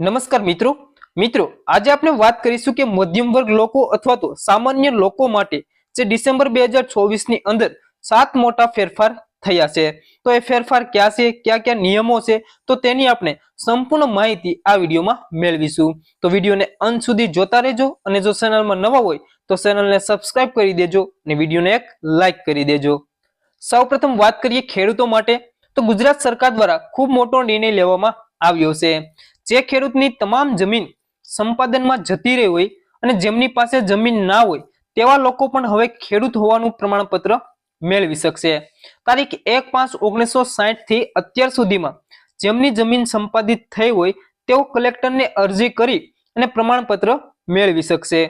નમસ્કાર મિત્રો. મિત્રો, આજે આપણે વાત કરીશું કે મધ્યમ વર્ગ લોકો અથવા તો સામાન્ય લોકો માટે જે ડિસેમ્બર બે ની અંદર સાત મોટા ફેરફાર થયા છે. તો એ ફેરફાર ક્યાં છે? ક્યાં ક્યાં નિયમો છે? તો તેની આપણે સંપૂર્ણ માહિતી આ વિડીયોમાં મેળવીશું. તો વિડીયોને અંત સુધી જોતા રહેજો અને જો ચેનલમાં નવા હોય તો ચેનલને સબસ્ક્રાઇબ કરી દેજો અને વિડીયોને એક લાઈક કરી દેજો. સૌપ્રથમ વાત કરીએ ખેડૂતો માટે. તો ગુજરાત સરકાર દ્વારા ખૂબ મોટો નિર્ણય લેવામાં આવ્યો છે. જે ખેડૂતની તમામ જમીન સંપાદનમાં જતી રહી હોય અને જેમની પાસે જમીન ના હોય, તેવા લોકો પણ હવે ખેડૂત હોવાનું પ્રમાણપત્ર મેળવી શકશે. તારીખ એક પાંચ ઓગણીસો સાહીઠથી અત્યાર સુધીમાં જેમની જમીન સંપાદિત થઈ હોય, તેઓ કલેક્ટરને અરજી કરી અને પ્રમાણપત્ર મેળવી શકશે.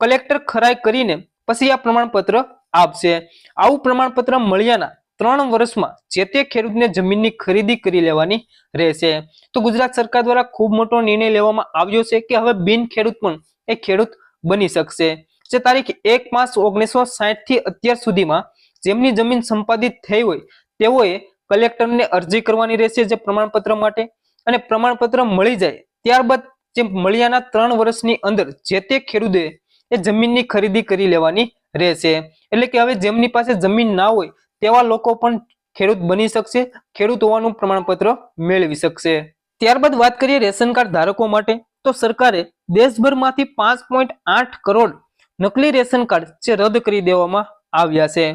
કલેક્ટર ખરાઈ કરીને પછી આ પ્રમાણપત્ર આપશે. આવું પ્રમાણપત્ર મળ્યાના ત્રણ વર્ષમાં જે તે ખેડૂતને જમીનની ખરીદી કરી લેવાની રહેશે. તો ગુજરાત સરકાર દ્વારા ખૂબ મોટો નિર્ણય લેવામાં આવ્યો છે કે હવે બિન ખેડૂત પણ એ ખેડૂત બની શકશે. જે તારીખ એક પાંચ ઓગણીસો થી અત્યાર સુધીમાં જેમની જમીન સંપાદિત થઈ હોય તેઓએ કલેક્ટરને અરજી કરવાની રહેશે જે પ્રમાણપત્ર માટે અને પ્રમાણપત્ર મળી જાય ત્યારબાદ જે મળ્યાના ત્રણ વર્ષની અંદર જે તે ખેડૂતે એ જમીનની ખરીદી કરી લેવાની રહેશે. એટલે કે હવે જેમની પાસે જમીન ના હોય તેવા લોકો પણ ખેડૂત બની શકશે, ખેડૂત હોવાનું પ્રમાણપત્ર મેળવી શકશે. ત્યારબાદ વાત કરીએ રેશન કાર્ડ ધારકો માટે, તો સરકારે દેશભરમાંથી પાંચ પોઈન્ટ આઠ કરોડ નકલી રેશન કાર્ડ જે રદ કરી દેવામાં આવ્યા છે.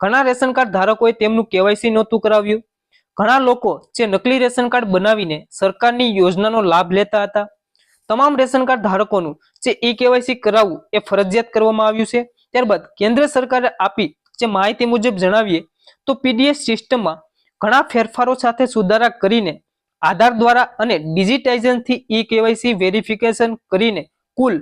ઘણા રેશન કાર્ડ ધારકોએ તેમનું કેવાયસી નહોતું કરાવ્યું. ઘણા લોકો જે નકલી રેશન કાર્ડ બનાવીને સરકારની યોજનાનો લાભ લેતા હતા. તમામ રેશન કાર્ડ ધારકોનું જે ઈ કેવાયસી કરાવવું એ ફરજિયાત કરવામાં આવ્યું છે. ત્યારબાદ કેન્દ્ર સરકારે આપી જે માહિતી મુજબ જણાવીએ, તો પીડીએસ સિસ્ટમમાં ઘણા ફેરફારો સાથે સુધારા કરીને આધાર દ્વારા અને ડિજિટાઇઝેશનથી ઈ કેવાયસી વેરિફિકેશન કરીને કુલ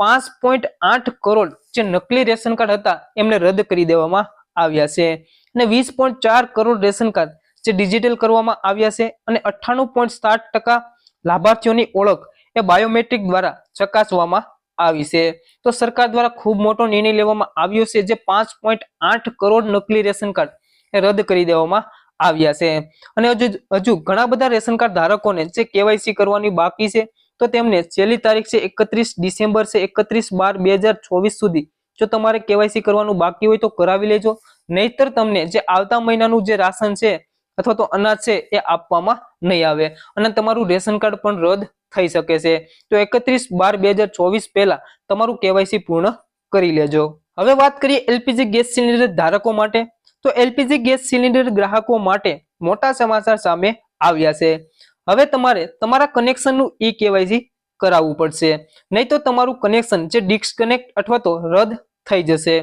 પાંચ પોઈન્ટ આઠ કરોડ જે નકલી રેશન કાર્ડ હતા, એમને રદ કરી દેવામાં આવ્યા છે. અને વીસ પોઈન્ટ ચાર કરોડ રેશન કાર્ડ જે ડિજિટલ કરવામાં આવ્યા છે અને અઠ્ઠાણું પોઈન્ટ સાત ટકા લાભાર્થીઓની ઓળખ એ બાયોમેટ્રિક દ્વારા ચકાસવામાં આવી છે. તો સરકાર દ્વારા ખૂબ મોટો નિર્ણય લેવામાં આવ્યો છે જે પાંચ કરોડ નકલી રેશન કાર્ડ રદ કરી દેવામાં આવ્યા છે. અને હજુ હજુ ઘણા બધા રેશન કાર્ડ ધારકોને જે કેવાયસી કરવાની બાકી છે, તો તેમને છેલ્લી તારીખ છે એકત્રીસ ડિસેમ્બર છે, એકત્રીસ બાર બે સુધી જો તમારે કેવાયસી કરવાનું બાકી હોય તો કરાવી લેજો. નહીતર તમને જે આવતા મહિનાનું જે રાશન છે અથવા તો અનાજ છે એ આપવામાં નહીં આવે. અને તમારું રેશન કાર્ડ પણ રદ થઈ શકે છે. તો એકત્રીસ બાર બે હજાર ચોવીસ પહેલા તમારું કેવાયસી પૂર્ણ કરી લેજો. હવે વાત કરીએ એલપીજી ગેસ સિલિન્ડર ધારકો માટે. તો એલપીજી ગેસ સિલિન્ડર ગ્રાહકો માટે મોટા સમાચાર સામે આવ્યા છે. હવે તમારે તમારા કનેક્શનનું ઈ કેવાયસી કરાવવું પડશે. નહીં તો તમારું કનેક્શન જે ડિસ્કનેક્ટ અથવા તો રદ થઈ જશે.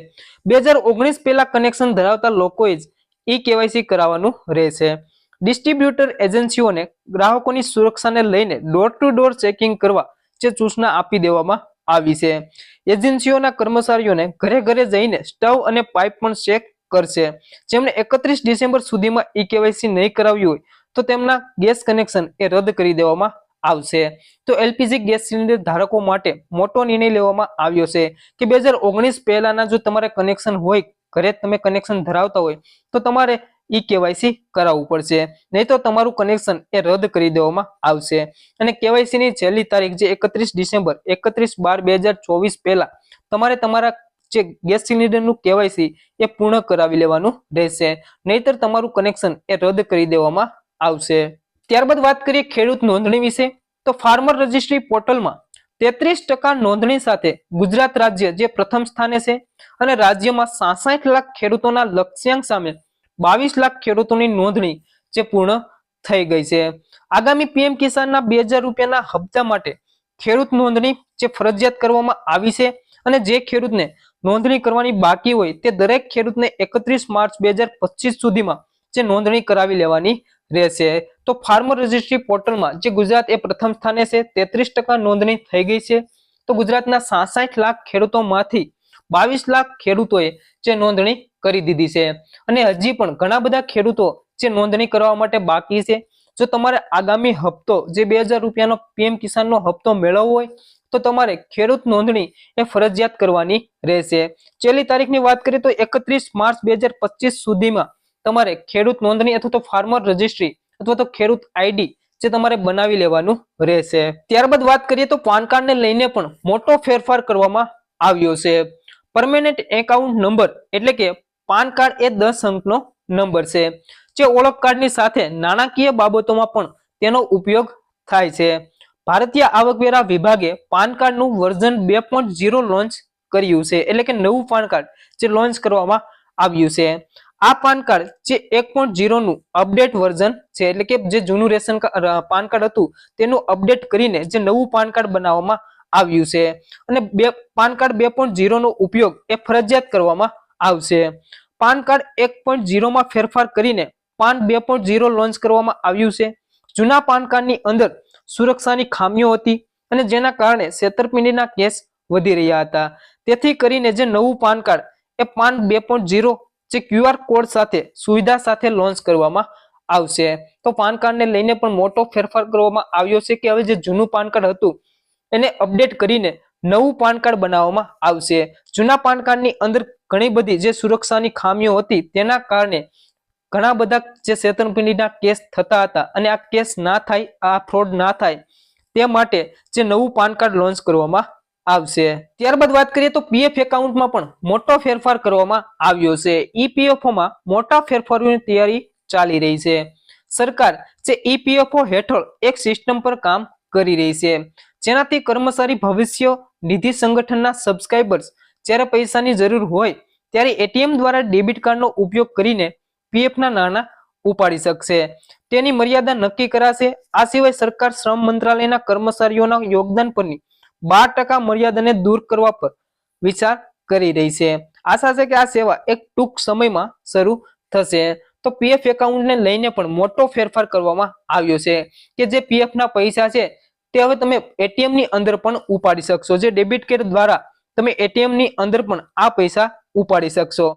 બે હજાર ઓગણીસ પહેલા કનેક્શન ધરાવતા લોકોએ જ ઈ કેવાયસી કરાવવાનું રહેશે. ડિસ્ટ્રીબ્યુટર એજન્સીઓને ગ્રાહકોની સુરક્ષાને લઈને ડોર ટુ ડોર ચેકિંગ કરવા જે સૂચના આપી દેવામાં આવી છે. એજન્સીઓના કર્મચારીઓને ઘરે ઘરે જઈને સ્ટવ અને પાઇપ પણ ચેક કરશે. જેમણે એકત્રીસ ડિસેમ્બર સુધીમાં ઈ કેવાયસી નહીં કરાવ્યું હોય તો તેમના ગેસ કનેક્શન એ રદ કરી દેવામાં આવશે. તો એલપીજી ગેસ સિલિન્ડર ધારકો માટે મોટો નિર્ણય લેવામાં આવ્યો છે કે બે હજાર ઓગણીસ પહેલાના જો તમારે કનેક્શન હોય, ઘરે તમે કનેક્શન ધરાવતા હોય, તો તમારે ઈ કેવાયસી કરાવવું પડશે. નહીં તો તમારું કનેક્શન એ રદ કરી દેવામાં આવશે. અને કેવાયસી ની છેલ્લી તારીખ જે એકત્રીસ ડિસેમ્બર, એકત્રીસ બાર બે હજાર ચોવીસ પહેલા તમારે તમારા જે ગેસ સિલિન્ડરનું કેવાયસી એ પૂર્ણ કરાવી લેવાનું રહેશે. નહીતર તમારું કનેક્શન એ રદ કરી દેવામાં આવશે. ત્યારબાદ વાત કરીએ ખેડૂત નોંધણી વિશે, તો ફાર્મર રજિસ્ટ્રી પોર્ટલમાં તેત્રીસ ટકા નોંધણી સાથે ગુજરાત રાજ્ય જે પ્રથમ સ્થાને છે અને રાજ્યમાં સાસઠ લાખ ખેડૂતોના લક્ષ્યાંક સામે બાવીસ લાખ ખેડૂતોની નોંધણી જે પૂર્ણ થઈ ગઈ છે. આગામી પીએમ કિસાનના બે હજાર રૂપિયાના હપ્તા માટે ખેડૂત નોંધણી જે ફરજિયાત કરવામાં આવી છે અને જે ખેડૂતને નોંધણી કરવાની બાકી હોય તે દરેક ખેડૂતને એકત્રીસ માર્ચ બે સુધીમાં જે નોંધણી કરાવી લેવાની રહેશે. તો ફાર્મર રજિસ્ટ્રી પોર્ટલમાં જે ગુજરાત એ પ્રથમ સ્થાને છે તેત્રીસ નોંધણી થઈ ગઈ છે. તો ગુજરાતના સાસઠ લાખ ખેડૂતોમાંથી બાવીસ લાખ ખેડૂતોએ જે નોંધણી કરી દીધી છે. અને હજી પણ ઘણા બધા ખેડૂતો જે નોંધણી કરવા માટે બાકી છે. જો તમારે આગામી હપ્તો, જે બે હજાર રૂપિયાનો પીએમ કિસાનનો હપ્તો મેળવવો હોય, તો તમારે ખેડૂત નોંધણી એ ફરજિયાત કરવાની રહેશે. છેલ્લી તારીખની વાત કરીએ તો એકત્રીસ માર્ચ બે સુધીમાં તમારે ખેડૂત નોંધણી અથવા તો ફાર્મર રજિસ્ટ્રી અથવા તો ખેડૂત આઈડી જે તમારે બનાવી લેવાનું રહેશે. ત્યારબાદ વાત કરીએ તો પાન કાર્ડને લઈને પણ મોટો ફેરફાર કરવામાં આવ્યો છે. પરમેનન્ટ એકાઉન્ટ નંબર એટલે કે પાન કાર્ડ એ દસ અંકનો નંબર છે. જે ઓળખ કાર્ડની સાથે નાણાકીય બાબતોમાં પણ તેનો ઉપયોગ થાય છે. ભારતીય આવકવેરા વિભાગે પાન કાર્ડનું વર્ઝન બે પોઈન્ટ ઝીરો લોન્ચ કર્યું છે. એટલે કે નવું પાન કાર્ડ જે લોન્ચ કરવામાં આવ્યું છે. આ પાન કાર્ડ જે એક પોઈન્ટ ઝીરોનું અપડેટ વર્ઝન છે. એટલે કે જે જૂનું રેશન પાન કાર્ડ હતું, તેનું અપડેટ કરીને જે નવું પાન કાર્ડ બનાવવામાં આવ્યું છે. અને બે, પાન કાર્ડ બે પોઈન્ટ ઝીરોનો ઉપયોગ એ ફરજિયાત કરવામાં આવશે. પાન કાર્ડ એક પોઈન્ટ ઝીરોમાં ફેરફાર કરીને પાન બે પોઈન્ટ લોન્ચ કરવામાં આવ્યું છે. જૂના પાન કાર્ડની અંદર સુરક્ષાની ખામીઓ હતી અને જેના કારણે છેતરપિંડીના કેસ વધી રહ્યા હતા. તેથી કરીને જે નવું પાન કાર્ડ એ પાન બે પોઈન્ટ ઝીરો જે ક્યુઆર કોડ સાથે સુવિધા સાથે લોન્ચ કરવામાં આવશે. તો પાન કાર્ડને લઈને પણ મોટો ફેરફાર કરવામાં આવ્યો છે કે હવે જે જૂનું પાન કાર્ડ હતું એને અપડેટ કરીને નવું પાન કાર્ડ બનાવવામાં આવશે. જૂના પાન કાર્ડની અંદર ઘણી બધી જે સુરક્ષાની ખામીઓ હતી તેના કારણે ઘણા બધા જે છેતરપિંડીના કેસ થતા હતા અને આ કેસ ના થાય, આ ફ્રોડ ના થાય, તે માટે જે નવું પાન કાર્ડ લોન્ચ કરવામાં આવશે. ત્યારબાદ વાત કરીએ તો પીએફ એકાઉન્ટમાં પણ મોટો ફેરફાર કરવામાં આવ્યો છે. ઈપીએફઓ માં મોટા ફેરફારોની તૈયારી ચાલી રહી છે. સરકાર જે ઈપીએફઓ હેઠળ એક સિસ્ટમ પર કામ કરી રહી છે. જેનાથી કર્મચારી ભવિષ્ય નિધિ સંગઠનના સબસ્ક્રાઇબર્સ જ્યારે પૈસાની જરૂર હોય ત્યારે એટીએમ દ્વારા ડેબિટ કાર્ડનો ઉપયોગ કરીને પીએફના નાણાં ઉપાડી શકશે. તેની મર્યાદા નક્કી કરાશે. આ સિવાય સરકાર શ્રમ મંત્રાલયના કર્મચારીઓના યોગદાન પરની બાર ટકા મર્યાદાને દૂર કરવા પર વિચાર કરી રહી છે. આશા છે કે આ સેવા એક ટૂંક સમયમાં શરૂ થશે. તો પીએફ એકાઉન્ટને લઈને પણ મોટો ફેરફાર કરવામાં આવ્યો છે કે જે પીએફના પૈસા છે તે હવે તમે એટીએમની અંદર પણ ઉપાડી શકશો. જે ડેબિટ કાર્ડ દ્વારા તમે એટીએમની અંદર પણ આ પૈસા ઉપાડી શકશો.